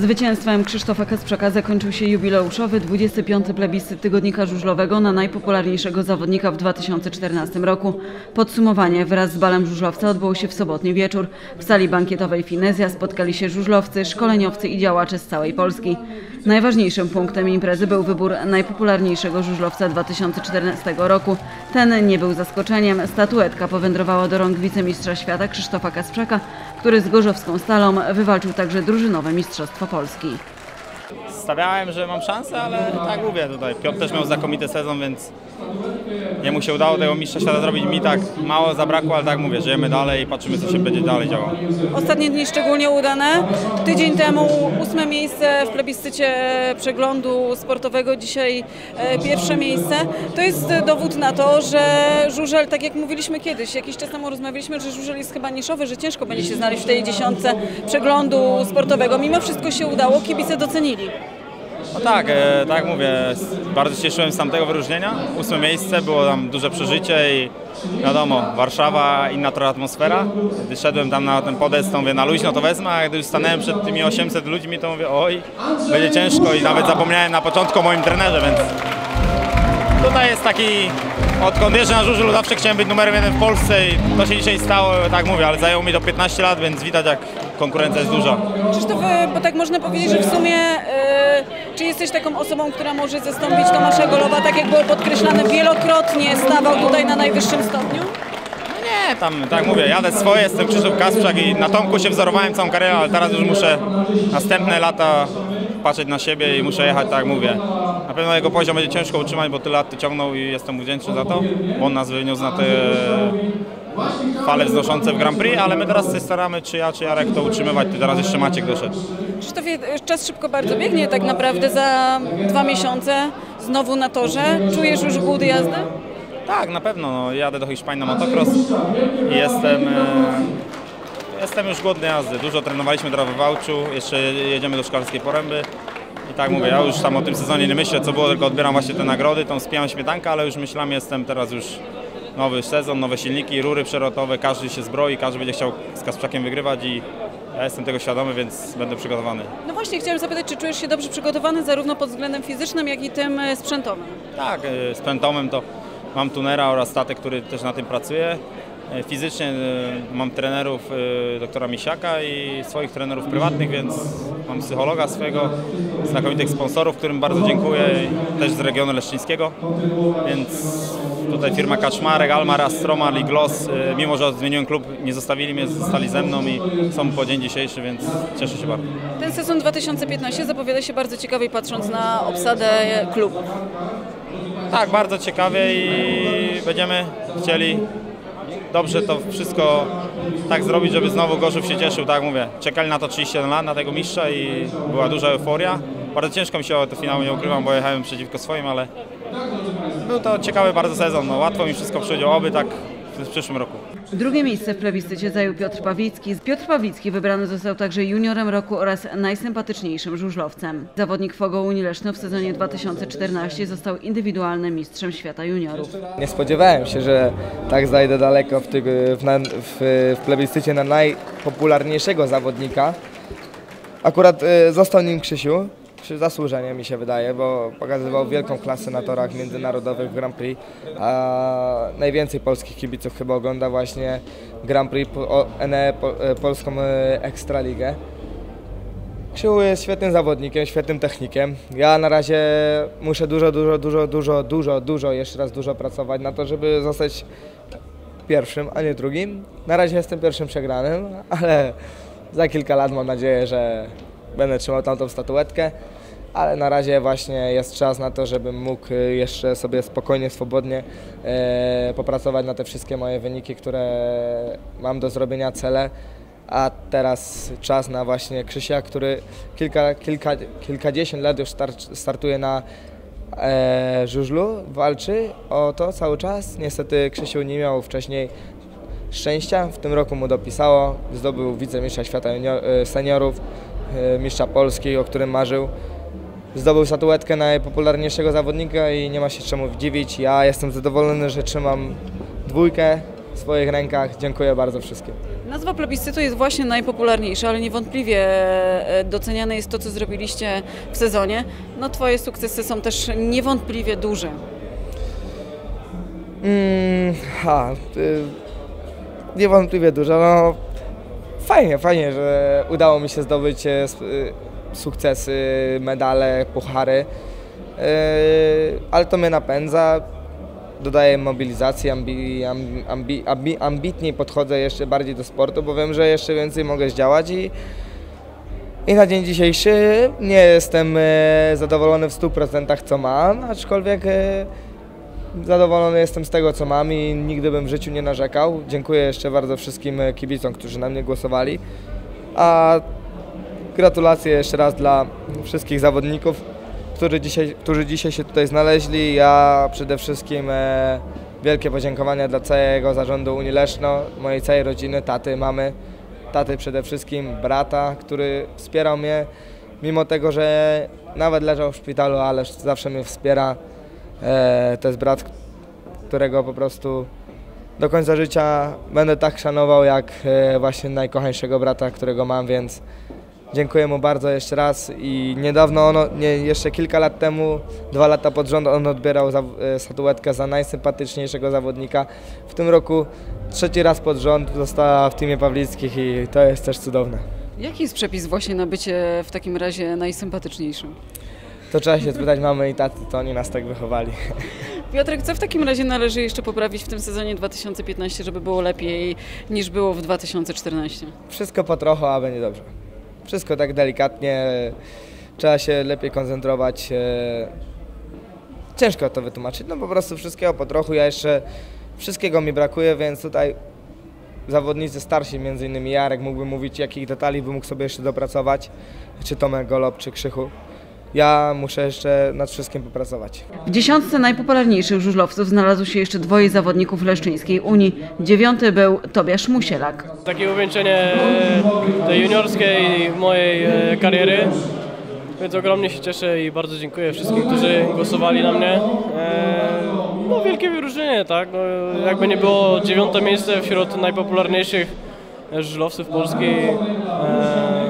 Zwycięstwem Krzysztofa Kasprzaka zakończył się jubileuszowy 25. plebiscyt tygodnika żużlowego na najpopularniejszego zawodnika w 2014 roku. Podsumowanie wraz z balem żużlowca odbyło się w sobotni wieczór. W sali bankietowej Finezja spotkali się żużlowcy, szkoleniowcy i działacze z całej Polski. Najważniejszym punktem imprezy był wybór najpopularniejszego żużlowca 2014 roku. Ten nie był zaskoczeniem. Statuetka powędrowała do rąk wicemistrza świata Krzysztofa Kasprzaka, który z gorzowską stalą wywalczył także drużynowe mistrzostwo Polski. Stawiałem, że mam szansę, ale tak mówię tutaj. Piotr też miał znakomity sezon, więc jemu się udało tego mistrza świata zrobić. Mi tak mało zabrakło, ale tak mówię, żyjemy dalej i patrzymy, co się będzie dalej działo. Ostatnie dni szczególnie udane. Tydzień temu ósme miejsce w plebiscycie przeglądu sportowego, dzisiaj e, pierwsze miejsce. To jest dowód na to, że żużel, tak jak mówiliśmy kiedyś, jakiś czas temu rozmawialiśmy, że żużel jest chyba niszowy, że ciężko będzie się znaleźć w tej dziesiątce przeglądu sportowego. Mimo wszystko się udało, kibice docenili. No tak, e, tak mówię, bardzo się cieszyłem z tamtego wyróżnienia. Ósme miejsce, było tam duże przeżycie i wiadomo, Warszawa, inna trochę atmosfera. Gdy szedłem tam na ten podest, to mówię, na luźno to wezmę, a gdy już stanąłem przed tymi 800 ludźmi, to mówię, oj, będzie ciężko i nawet zapomniałem na początku o moim trenerze, więc tutaj jest taki, odkąd jeżdżę na żużlu, zawsze chciałem być numerem jeden w Polsce i to się dzisiaj stało, tak mówię, ale zajęło mi to 15 lat, więc widać jak konkurencja jest duża. Krzysztof, e, bo tak można powiedzieć, że w sumie e, czy jesteś taką osobą, która może zastąpić Tomasza Golowa, tak jak było podkreślane wielokrotnie, stawał tutaj na najwyższym stopniu? Nie, tam, tak mówię, jadę swoje, jestem Krzysztof Kasprzak i na Tomku się wzorowałem całą karierę, ale teraz już muszę następne lata patrzeć na siebie i muszę jechać, tak mówię. Na pewno jego poziom będzie ciężko utrzymać, bo tyle lat ciągnął i jestem mu wdzięczny za to, bo on nas wyniósł na te fale wznoszące w Grand Prix, ale my teraz się staramy, czy ja, czy Jarek to utrzymywać, tu teraz jeszcze Maciek doszedł. Krzysztofie, czas szybko bardzo biegnie, tak naprawdę za dwa miesiące znowu na torze. Czujesz już głód jazdy? Tak, na pewno. No, jadę do Hiszpanii na motocross i jestem, e, jestem już głodny jazdy. Dużo trenowaliśmy teraz w Wałczu, jeszcze jedziemy do Szklarskiej Poręby. I tak mówię, ja już tam o tym sezonie nie myślę, co było, tylko odbieram właśnie te nagrody, tą spijam śmietankę, ale już myślami jestem teraz już nowy sezon, nowe silniki, rury przerotowe, każdy się zbroi, każdy będzie chciał z Kasprzakiem wygrywać i ja jestem tego świadomy, więc będę przygotowany. No właśnie, chciałem zapytać, czy czujesz się dobrze przygotowany zarówno pod względem fizycznym, jak i tym e, sprzętowym? Tak, e, Pentomem to mam tunera oraz statek, który też na tym pracuje. E, Fizycznie e, mam trenerów e, doktora Misiaka i swoich trenerów prywatnych, więc mam psychologa swojego, znakomitych sponsorów, którym bardzo dziękuję, też z regionu leszczyńskiego. Więc tutaj firma Kaczmarek, Almar, Astromar i Gloss, mimo że zmieniłem klub, nie zostawili mnie, zostali ze mną i są po dzień dzisiejszy, więc cieszę się bardzo. Ten sezon 2015 zapowiada się bardzo ciekawie, patrząc na obsadę klubu. Tak, bardzo ciekawie i będziemy chcieli dobrze to wszystko tak zrobić, żeby znowu Gorzów się cieszył, tak jak mówię. Czekali na to 31 lat, na tego mistrza i była duża euforia. Bardzo ciężko mi się o te finały, nie ukrywam, bo jechałem przeciwko swoim, ale był to ciekawy bardzo sezon. No, łatwo mi wszystko przyjdzie, oby tak w przyszłym roku. Drugie miejsce w plebiscycie zajął Piotr Pawlicki. Piotr Pawlicki wybrany został także juniorem roku oraz najsympatyczniejszym żużlowcem. Zawodnik Fogo Unii Leszno w sezonie 2014 został indywidualnym mistrzem świata juniorów. Nie spodziewałem się, że tak zajdę daleko w, w, na, w, w plebiscycie na najpopularniejszego zawodnika. Akurat y, został nim Krzysiu, przy zasłużenie mi się wydaje, bo pokazywał wielką klasę na torach międzynarodowych w Grand Prix, a najwięcej polskich kibiców chyba ogląda właśnie Grand Prix, NE, e, polską e, Ekstraligę. Krzył jest świetnym zawodnikiem, świetnym technikiem. Ja na razie muszę dużo, dużo, dużo, dużo, dużo, dużo, jeszcze raz dużo pracować na to, żeby zostać pierwszym, a nie drugim. Na razie jestem pierwszym przegranym, ale za kilka lat mam nadzieję, że będę trzymał tamtą statuetkę. Ale na razie właśnie jest czas na to, żebym mógł y, jeszcze sobie spokojnie, swobodnie e, popracować na te wszystkie moje wyniki, które mam do zrobienia, cele. A teraz czas na właśnie Krzysia, który kilka, kilka, kilkadziesiąt lat już star- startuje na e, żużlu, walczy o to cały czas. Niestety Krzysiu nie miał wcześniej szczęścia, w tym roku mu dopisało, zdobył wicemistrza świata e, seniorów, e, mistrza Polski, o którym marzył. Zdobył statuetkę najpopularniejszego zawodnika i nie ma się czemu dziwić. Ja jestem zadowolony, że trzymam dwójkę w swoich rękach. Dziękuję bardzo wszystkim. Nazwa plebiscytu jest właśnie najpopularniejsza, ale niewątpliwie e, doceniane jest to, co zrobiliście w sezonie. No Twoje sukcesy są też niewątpliwie duże. Mm, ha, y, niewątpliwie dużo. No, fajnie, fajnie, że udało mi się zdobyć e, y, sukcesy, medale, puchary. Y, ale to mnie napędza, dodaje mobilizacji, ambi, ambi, ambi, ambi, ambitniej podchodzę jeszcze bardziej do sportu, bo wiem, że jeszcze więcej mogę zdziałać i, i na dzień dzisiejszy nie jestem e, zadowolony w 100% co mam, aczkolwiek e, Zadowolony jestem z tego, co mam i nigdy bym w życiu nie narzekał. Dziękuję jeszcze bardzo wszystkim e, kibicom, którzy na mnie głosowali. A gratulacje jeszcze raz dla wszystkich zawodników, którzy dzisiaj, którzy dzisiaj się tutaj znaleźli. Ja przede wszystkim e, wielkie podziękowania dla całego zarządu Unii Leszno, mojej całej rodziny, taty, mamy, taty przede wszystkim, brata, który wspierał mnie, mimo tego, że nawet leżał w szpitalu, ale zawsze mnie wspiera. E, to jest brat, którego po prostu do końca życia będę tak szanował, jak e, właśnie najkochańszego brata, którego mam, więc dziękuję mu bardzo jeszcze raz i niedawno, ono, nie, jeszcze kilka lat temu, dwa lata pod rząd, on odbierał za, e, statuetkę za najsympatyczniejszego zawodnika. W tym roku trzeci raz pod rząd została w teamie Pawlickich i to jest też cudowne. Jaki jest przepis właśnie na bycie w takim razie najsympatyczniejszym? To trzeba się spytać mamy i taty, to oni nas tak wychowali. Piotrek, co w takim razie należy jeszcze poprawić w tym sezonie 2015, żeby było lepiej niż było w 2014? Wszystko po trochu, a będzie dobrze. Wszystko tak delikatnie. Trzeba się lepiej koncentrować. e, Ciężko to wytłumaczyć. No po prostu wszystkiego po trochu. Ja jeszcze wszystkiego mi brakuje, więc tutaj zawodnicy starsi, między innymi Jarek, mógłby mówić, jakich detali by mógł sobie jeszcze dopracować. Czy Tomek Golob, czy Krzychu. Ja muszę jeszcze nad wszystkim popracować. W dziesiątce najpopularniejszych żużlowców znalazło się jeszcze dwoje zawodników Leszczyńskiej Unii. Dziewiąty był Tobiasz Musielak. takie uwieńczenie tej juniorskiej mojej e, kariery. Więc ogromnie się cieszę i bardzo dziękuję wszystkim, którzy głosowali na mnie. E, No wielkie wyróżnienie, tak? No, jakby nie było dziewiąte miejsce wśród najpopularniejszych żużlowców Polski. E,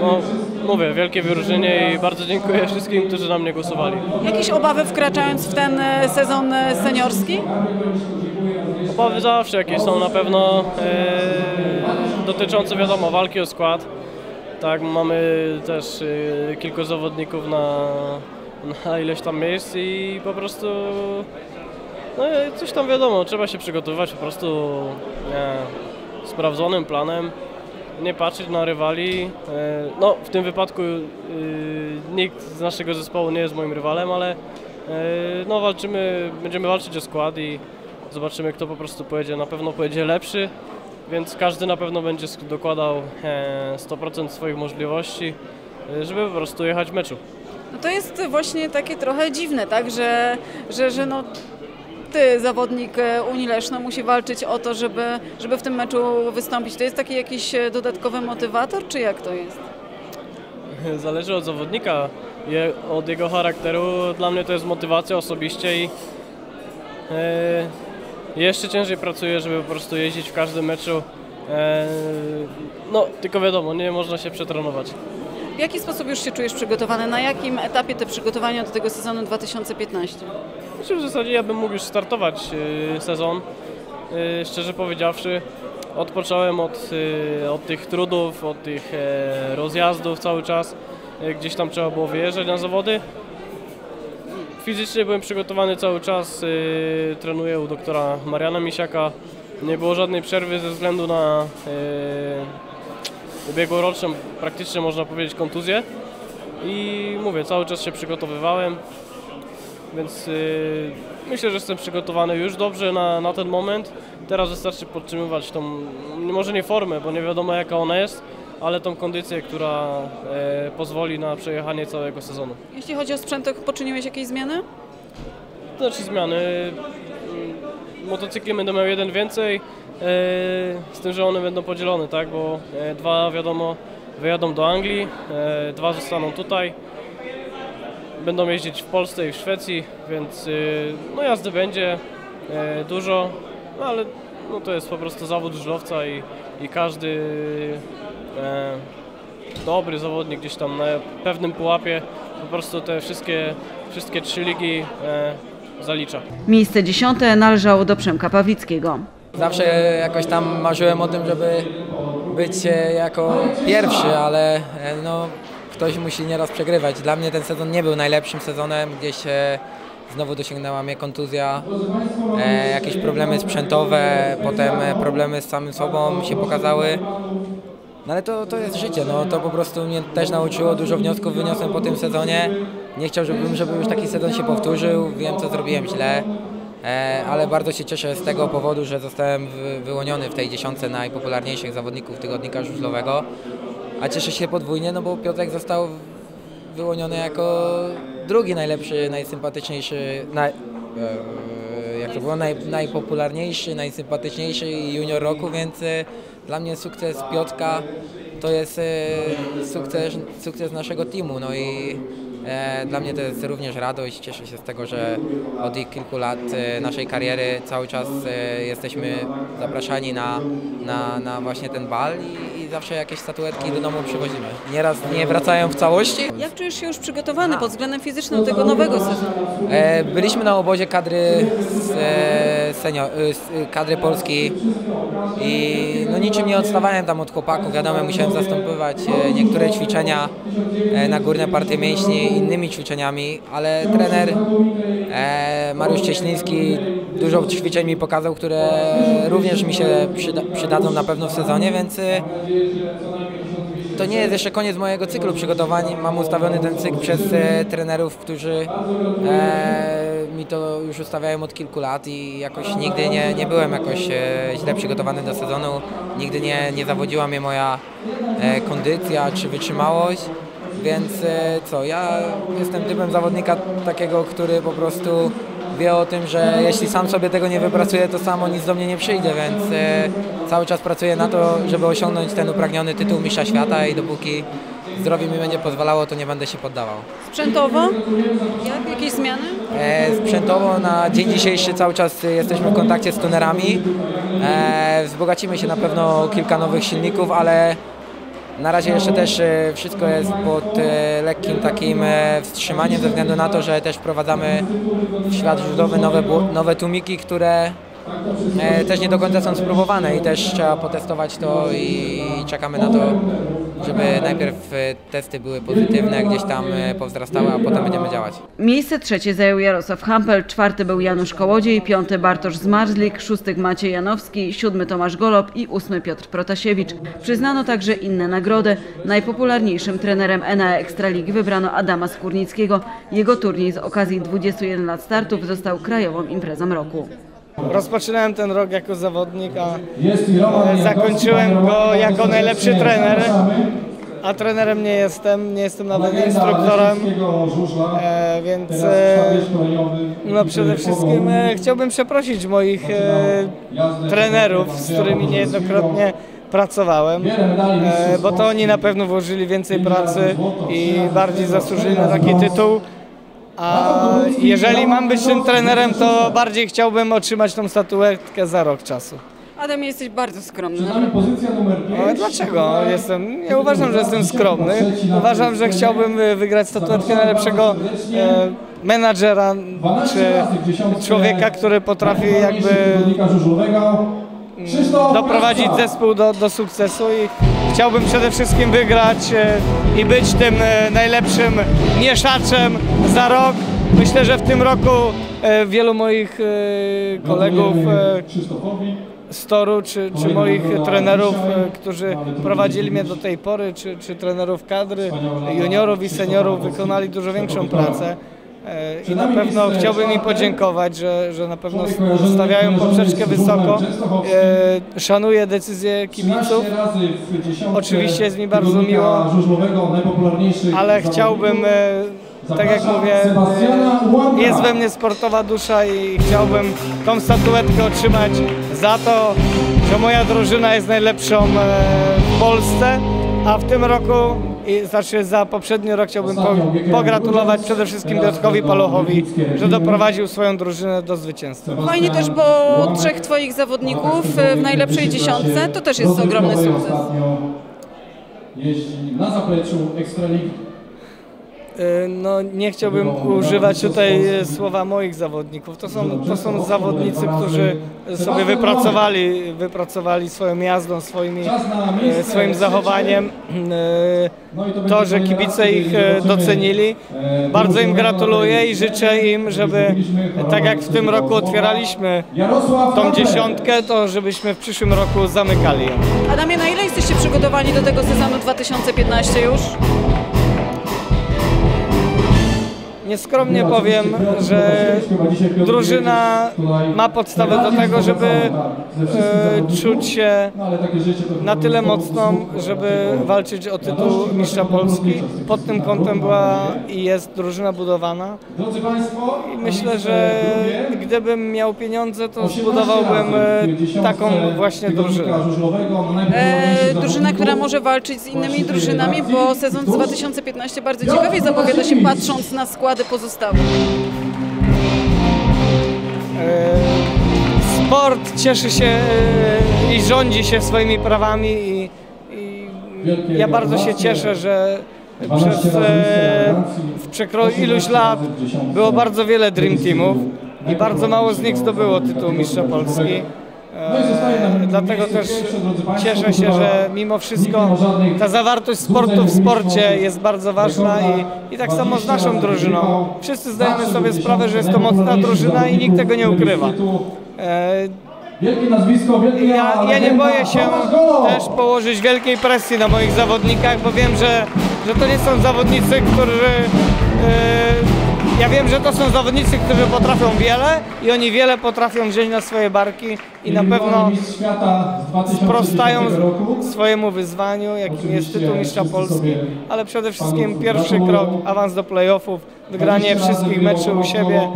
No, mówię, wielkie wyróżnienie i bardzo dziękuję wszystkim, którzy na mnie głosowali. Jakieś obawy wkraczając w ten e, sezon e, seniorski? Obawy zawsze jakieś są na pewno e, dotyczące wiadomo walki o skład. Tak, mamy też e, kilku zawodników na, na ileś tam miejsc i po prostu no, coś tam wiadomo, trzeba się przygotowywać po prostu e, sprawdzonym planem, nie patrzeć na rywali. E, no, w tym wypadku e, nikt z naszego zespołu nie jest moim rywalem, ale e, no, walczymy, będziemy walczyć o skład i Zobaczymy, kto po prostu pojedzie. Na pewno pojedzie lepszy, więc każdy na pewno będzie dokładał e, 100% swoich możliwości, żeby po prostu jechać w meczu. No to jest właśnie takie trochę dziwne, tak, że, że, że no, ty, zawodnik e, Unii Leszno, musi walczyć o to, żeby, żeby w tym meczu wystąpić. To jest taki jakiś e, dodatkowy motywator, czy jak to jest? Zależy od zawodnika, od jego charakteru. Dla mnie to jest motywacja osobiście i e, jeszcze ciężej pracuję, żeby po prostu jeździć w każdym meczu. No, tylko wiadomo, nie można się przetrenować. W jaki sposób już się czujesz przygotowany? Na jakim etapie te przygotowania do tego sezonu 2015? Znaczy w zasadzie ja bym mógł już startować y, sezon, y, szczerze powiedziawszy. Odpocząłem od, y, od tych trudów, od tych e, rozjazdów cały czas. Y, Gdzieś tam trzeba było wyjeżdżać na zawody. Fizycznie byłem przygotowany cały czas. Trenuję u doktora Mariana Misiaka. Nie było żadnej przerwy ze względu na ubiegłoroczną, praktycznie można powiedzieć, kontuzję. I mówię, cały czas się przygotowywałem. Więc y, myślę, że jestem przygotowany już dobrze na, na ten moment. Teraz wystarczy podtrzymywać tą, może nie formę, bo nie wiadomo jaka ona jest, ale tą kondycję, która e, pozwoli na przejechanie całego sezonu. Jeśli chodzi o sprzęt, to poczyniłeś jakieś zmiany? To znaczy zmiany. Motocykli będą miały jeden więcej, z tym, że one będą podzielone, tak? Bo e, dwa wiadomo wyjadą do Anglii, e, dwa zostaną tutaj. Będą jeździć w Polsce i w Szwecji, więc no jazdy będzie e, dużo. no ale no, to jest po prostu zawód żużlowca i, i każdy e, dobry zawodnik gdzieś tam na pewnym pułapie po prostu te wszystkie, wszystkie trzy ligi e, zalicza. Miejsce dziesiąte należało do Przemka Pawlickiego. Zawsze jakoś tam marzyłem o tym, żeby być e, jako pierwszy, ale e, no, ktoś musi nieraz przegrywać. Dla mnie ten sezon nie był najlepszym sezonem, gdzieś e, znowu dosięgnęła mnie kontuzja, jakieś problemy sprzętowe, potem problemy z samym sobą się pokazały. No ale to, to jest życie, no to po prostu mnie też nauczyło, dużo wniosków wyniosłem po tym sezonie. Nie chciałbym, żeby już taki sezon się powtórzył, wiem co zrobiłem źle, ale bardzo się cieszę z tego powodu, że zostałem wy- wyłoniony w tej dziesiątce najpopularniejszych zawodników tygodnika żużlowego. A cieszę się podwójnie, no bo Piotrek został wyłoniony jako drugi najlepszy, najsympatyczniejszy, naj, e, jak to było, naj, najpopularniejszy, najsympatyczniejszy junior roku, więc e, dla mnie sukces Piotka to jest e, sukces, sukces naszego teamu. No i e, dla mnie to jest również radość. Cieszę się z tego, że od kilku lat e, naszej kariery cały czas e, jesteśmy zapraszani na, na, na właśnie ten bal i, i zawsze jakieś statuetki do domu przywozimy. Nieraz nie wracają w całości, Jak czujesz się już przygotowany pod względem fizycznym do tego nowego sezonu? E, Byliśmy na obozie kadry, z, e, senior, e, z, e, kadry Polski i no niczym nie odstawałem tam od chłopaków. Wiadomo, musiałem zastępować e, niektóre ćwiczenia e, na górne partie mięśni innymi ćwiczeniami, ale trener e, Mariusz Cieśliński dużo ćwiczeń mi pokazał, które również mi się przyda, przydadzą na pewno w sezonie, więc e, to nie jest jeszcze koniec mojego cyklu przygotowań. Mam ustawiony ten cykl przez e, trenerów, którzy e, mi to już ustawiają od kilku lat i jakoś nigdy nie, nie byłem jakoś e, źle przygotowany do sezonu. Nigdy nie, nie zawodziła mnie moja e, kondycja czy wytrzymałość. Więc e, co, ja jestem typem zawodnika takiego, który po prostu wie o tym, że jeśli sam sobie tego nie wypracuje, to samo nic do mnie nie przyjdzie, więc e, cały czas pracuję na to, żeby osiągnąć ten upragniony tytuł mistrza świata i dopóki zdrowie mi będzie pozwalało, to nie będę się poddawał. Sprzętowo? Jak? Jakieś zmiany? E, sprzętowo na dzień dzisiejszy cały czas jesteśmy w kontakcie z tunerami. E, wzbogacimy się na pewno o kilka nowych silników, ale na razie jeszcze też e, wszystko jest pod e, lekkim takim e, wstrzymaniem ze względu na to, że też wprowadzamy w świat żużlowy nowe, nowe tłumiki, które też nie do końca są spróbowane i też trzeba potestować to i czekamy na to, żeby najpierw e, testy były pozytywne, gdzieś tam e, powzrastały, a potem będziemy działać. Miejsce trzecie zajął Jarosław Hampel, czwarty był Janusz Kołodziej, piąty Bartosz Zmarzlik, szósty Maciej Janowski, siódmy Tomasz Golob i ósmy Piotr Protasiewicz. Przyznano także inne nagrody. Najpopularniejszym trenerem ENA Ekstraligi wybrano Adama Skórnickiego. Jego turniej z okazji 21 lat startów został krajową imprezą roku. Rozpoczynałem ten rok jako zawodnik, a zakończyłem go jako najlepszy trener. A trenerem nie jestem, nie jestem nawet instruktorem, e, więc e, no przede wszystkim e, chciałbym przeprosić moich trenerów, z którymi niejednokrotnie pracowałem, bo to oni na pewno włożyli więcej pracy i bardziej zasłużyli na taki tytuł. A jeżeli mam być tym trenerem, to bardziej chciałbym otrzymać tą statuetkę za rok czasu. Adam, jesteś bardzo skromny. Dlaczego? Jestem, ja uważam, że jestem skromny. Uważam, że chciałbym y, wygrać statuetkę najlepszego e, menadżera czy człowieka, który potrafi jakby doprowadzić zespół do, do sukcesu i chciałbym przede wszystkim wygrać e, i być tym e, najlepszym mieszaczem za rok. Myślę, że w tym roku e, wielu moich kolegów z toru, czy, czy moich trenerów, którzy prowadzili mnie do tej pory, czy, czy trenerów kadry, juniorów i seniorów wykonali dużo większą pracę. E, I na pewno chciałbym im podziękować, że, że na pewno stawiają poprzeczkę wysoko. E, Szanuję decyzje kibiców, Oczywiście jest mi bardzo miło, ale chciałbym, e, tak jak mówię, e, jest we mnie sportowa dusza i chciałbym tą statuetkę otrzymać za to, że moja drużyna jest najlepszą e, w Polsce, a w tym roku i znaczy za poprzedni rok chciałbym po, pogratulować przede wszystkim Piotrkowi Palochowi, że doprowadził swoją drużynę do zwycięstwa. Fajnie też, bo trzech Twoich zawodników e, w najlepszej dziesiątce to też jest ogromny sukces. Na zapleczu Ekstraligi. Y, No nie chciałbym używać tutaj e, słowa moich zawodników. To są, to są zawodnicy, którzy sobie wypracowali, wypracowali swoją jazdą, swoimi, e, swoim zachowaniem. No To, że kibice ich docenili. e, Bardzo im gratuluję i życzę im, żeby tak jak w tym roku otwieraliśmy tą dziesiątkę, to żebyśmy w przyszłym roku zamykali ją. Adamie, na ile jesteście przygotowani do tego sezonu 2015 już? Nieskromnie powiem, że drużyna ma podstawę do tego, żeby e, czuć się na tyle mocną, żeby walczyć o tytuł mistrza Polski. Pod tym kątem była i jest drużyna budowana. I myślę, że gdybym miał pieniądze, to zbudowałbym e, taką właśnie drużynę. E, drużyna, która może walczyć z innymi drużynami, bo sezon 2015 bardzo ciekawie zapowiada się patrząc na składy pozostałych. E, Sport cieszy się e, i rządzi się swoimi prawami i, i ja bardzo się cieszę, że przez e, w przekroju iluś lat było bardzo wiele Dream Teamów i bardzo mało z nich zdobyło tytuł mistrza Polski. E, Dlatego też cieszę się, że mimo wszystko ta zawartość sportu w sporcie jest bardzo ważna i, i tak samo z naszą drużyną. Wszyscy zdajemy sobie sprawę, że jest to mocna drużyna i nikt tego nie ukrywa. E, Wielkie nazwisko, wielkie Ja, ja nie boję się też położyć wielkiej presji na moich zawodnikach, bo wiem, że, że to nie są zawodnicy, którzy... e, ja wiem, że to są zawodnicy, którzy potrafią wiele i oni wiele potrafią wziąć na swoje barki i na pewno Mistrz świata z 2010 sprostają swojemu wyzwaniu, jakim jest tytuł mistrza Polski, ale przede wszystkim pierwszy krok, awans do playoffów, wygranie wszystkich meczów u siebie.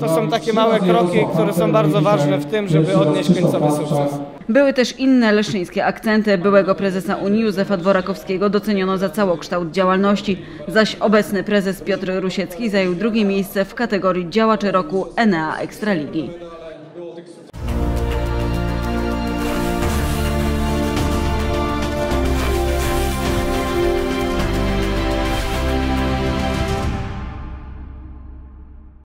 To są takie małe kroki, które są bardzo ważne w tym, żeby odnieść końcowy sukces. Były też inne leszczyńskie akcenty. Byłego prezesa Unii Józefa Dworakowskiego doceniono za całokształt działalności, zaś obecny prezes Piotr Rusiecki zajął drugie miejsce w kategorii działaczy roku Enea Ekstraligi.